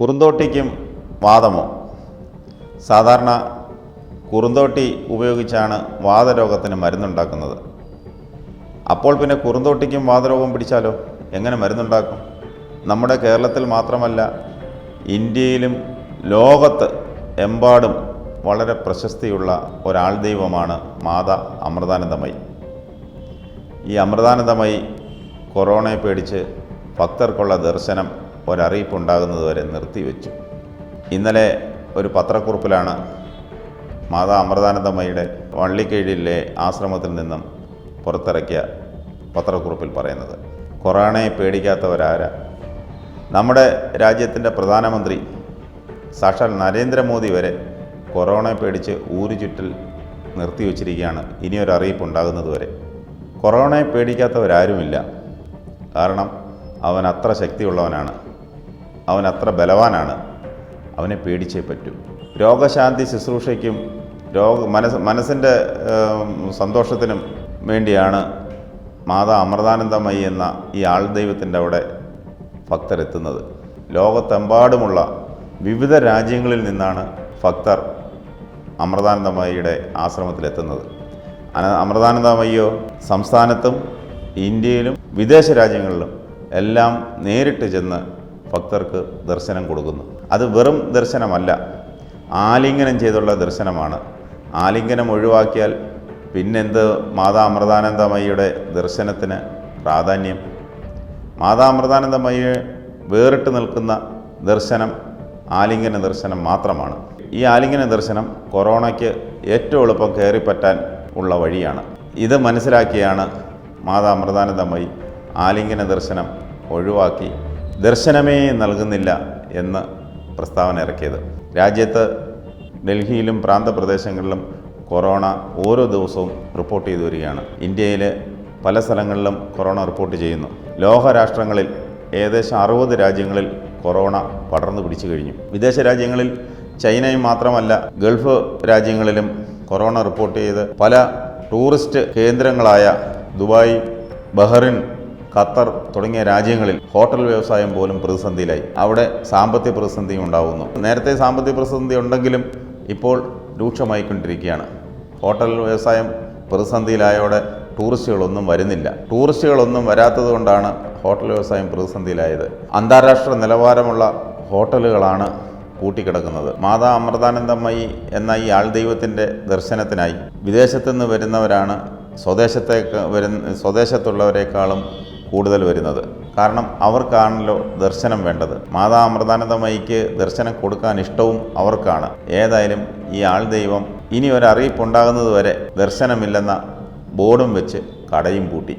കുറുന്തോട്ടിക്കും വാദമോ? സാധാരണ കുറുന്തോട്ടി ഉപയോഗിച്ചാണ് വാദരോഗത്തിന് മരുന്നുണ്ടാക്കുന്നത്. അപ്പോൾ പിന്നെ കുറുന്തോട്ടിക്കും വാദരോഗം പിടിച്ചാലോ? എങ്ങനെ മരുന്നുണ്ടാക്കും? നമ്മുടെ കേരളത്തിൽ മാത്രമല്ല ഇന്ത്യയിലും ലോകത്ത് എമ്പാടും വളരെ പ്രശസ്തിയുള്ള ഒരാൾ ദൈവമാണ് മാത അമൃതാനന്ദമയി. ഈ അമൃതാനന്ദമയി കൊറോണയെ പേടിച്ച് ഭക്തർക്കുള്ള ദർശനം ഒരറിയിപ്പുണ്ടാകുന്നതുവരെ നിർത്തിവെച്ചു. ഇന്നലെ ഒരു പത്രക്കുറിപ്പിലാണ് മാതാ അമൃതാനന്ദമ്മയുടെ വള്ളിക്കീഴിലെ ആശ്രമത്തിൽ നിന്നും പുറത്തിറക്കിയ പത്രക്കുറിപ്പിൽ പറയുന്നത്. കൊറോണയെ പേടിക്കാത്തവരാര? നമ്മുടെ രാജ്യത്തിന്റെ പ്രധാനമന്ത്രി സാക്ഷാൽ നരേന്ദ്രമോദി വരെ കൊറോണയെ പേടിച്ച് ഊരു ചുറ്റൽ നിർത്തിവെച്ചിരിക്കുകയാണ്. ഇനിയൊരറിയിപ്പ് ഉണ്ടാകുന്നതുവരെ കൊറോണയെ പേടിക്കാത്തവരാരുമില്ല. കാരണം അവൻ അത്ര ശക്തിയുള്ളവനാണ്. അവൻ അത്ര ബലവാനാണ്. അവനെ പേടിച്ചേ പറ്റും. രോഗശാന്തി ശുശ്രൂഷയ്ക്കും രോഗ മനസ് മനസ്സിന്റെ സന്തോഷത്തിനും വേണ്ടിയാണ് മാതാ അമൃതാനന്ദമയി എന്ന ഈ ആൾ ദൈവത്തിന്റെ അവിടെ ഭക്തരെത്തുന്നത്. ലോകത്തെമ്പാടുമുള്ള വിവിധ രാജ്യങ്ങളിൽ നിന്നാണ് ഭക്തർ അമൃതാനന്ദമയിയുടെ ആശ്രമത്തിലെത്തുന്നത്. അന- അമൃതാനന്ദമയ്യോ സംസ്ഥാനത്തും ഇന്ത്യയിലും വിദേശ രാജ്യങ്ങളിലും എല്ലാം നേരിട്ട് ചെന്ന് ഭക്തർക്ക് ദർശനം കൊടുക്കുന്നു. അത് വെറും ദർശനമല്ല. ആലിംഗനം ചെയ്തുള്ള ദർശനമാണ്. ആലിംഗനം ഒഴിവാക്കിയാൽ പിന്നെന്ത് മാതാ അമൃതാനന്ദമയ്യയുടെ ദർശനത്തിന് പ്രാധാന്യം? മാതാ അമൃതാനന്ദമയ്യെ വേറിട്ട് നിൽക്കുന്ന ദർശനം ആലിംഗന ദർശനം മാത്രമാണ്. ഈ ആലിംഗന ദർശനം കൊറോണയ്ക്ക് ഏറ്റവും എളുപ്പം കയറിപ്പറ്റാൻ ഉള്ള വഴിയാണ്. ഇത് മനസ്സിലാക്കിയാണ് മാതാ അമൃതാനന്ദമയി ആലിംഗന ദർശനം ഒഴിവാക്കി ദർശനമേ നൽകുന്നില്ല എന്ന് പ്രസ്താവന ഇറക്കിയത്. രാജ്യത്ത് ഡൽഹിയിലും പ്രാന്തപ്രദേശങ്ങളിലും കൊറോണ ഓരോ ദിവസവും റിപ്പോർട്ട് ചെയ്തു വരികയാണ്. ഇന്ത്യയിൽ പല സ്ഥലങ്ങളിലും കൊറോണ റിപ്പോർട്ട് ചെയ്യുന്നു. ലോകരാഷ്ട്രങ്ങളിൽ ഏകദേശം അറുപത് രാജ്യങ്ങളിൽ കൊറോണ പടർന്നു പിടിച്ചു കഴിഞ്ഞു. വിദേശ രാജ്യങ്ങളിൽ ചൈനയും മാത്രമല്ല ഗൾഫ് രാജ്യങ്ങളിലും കൊറോണ റിപ്പോർട്ട് ചെയ്ത് പല ടൂറിസ്റ്റ് കേന്ദ്രങ്ങളായ ദുബായ് ബഹ്റിൻ ഖത്തർ തുടങ്ങിയ രാജ്യങ്ങളിൽ ഹോട്ടൽ വ്യവസായം പോലും പ്രതിസന്ധിയിലായി. അവിടെ സാമ്പത്തിക പ്രതിസന്ധിയും ഉണ്ടാകുന്നു നേരത്തെ സാമ്പത്തിക പ്രതിസന്ധി ഉണ്ടെങ്കിലും ഇപ്പോൾ രൂക്ഷമായിക്കൊണ്ടിരിക്കുകയാണ്. ഹോട്ടൽ വ്യവസായം പ്രതിസന്ധിയിലായോടെ ടൂറിസ്റ്റുകളൊന്നും വരുന്നില്ല. ടൂറിസ്റ്റുകളൊന്നും വരാത്തത് കൊണ്ടാണ് ഹോട്ടൽ വ്യവസായം പ്രതിസന്ധിയിലായത്. അന്താരാഷ്ട്ര നിലവാരമുള്ള ഹോട്ടലുകളാണ് കൂട്ടിക്കിടക്കുന്നത് മാതാ അമൃതാനന്ദമയി എന്ന ഈ ആൾ ദൈവത്തിന്റെ ദർശനത്തിനായി വിദേശത്തുനിന്ന് വരുന്നവരാണ് സ്വദേശത്തേക്ക് വരുന്ന സ്വദേശത്തുള്ളവരെക്കാളും കൂടുതൽ വരുന്നത്. കാരണം അവർക്കാണല്ലോ ദർശനം വേണ്ടത്. മാതാ അമൃതാനന്ദമയിക്ക് ദർശനം കൊടുക്കാൻ ഇഷ്ടവും അവർക്കാണ്. ഏതായാലും ഈ ആൾ ദൈവം ഇനി ഒരു അറിയിപ്പുണ്ടാകുന്നത് വരെ ദർശനമില്ലെന്ന ബോർഡും വെച്ച് കടയും പൂട്ടി.